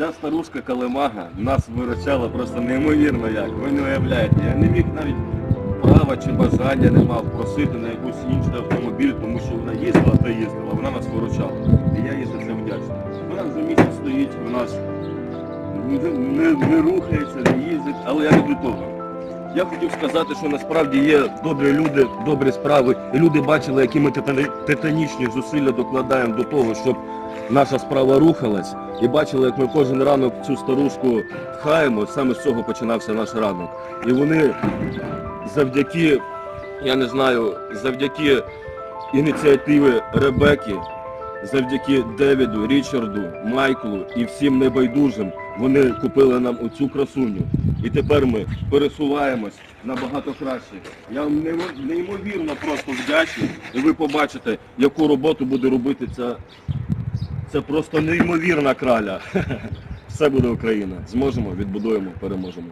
Ця старушка Калимага нас виручала просто неймовірно як. Ви не уявляєте. Я не міг навіть права чи бажання не мав просити на якусь інший автомобіль, тому що вона їздила та їздила, вона нас виручала. І я їй за це вдячний. Вона вже місяць стоїть, у нас не, не, рухається, не їздить, але я не до того. Я хотів сказати, що насправді є добрі люди, добрі справи. Люди бачили, які ми титанічні зусилля докладаємо до того, щоб наша справа рухалась. І бачили, як ми кожен ранок цю старушку пхаємо. Саме з цього починався наш ранок. І вони завдяки, я не знаю, завдяки ініціативи Ребеки, завдяки Девіду, Річарду, Майклу і всім небайдужим, вони купили нам оцю красуню. І тепер ми пересуваємось набагато краще. Я вам неймовірно просто вдячний. І ви побачите, яку роботу буде робити ця. Це просто неймовірна краля. Все буде Україна. Зможемо, відбудуємо, переможемо.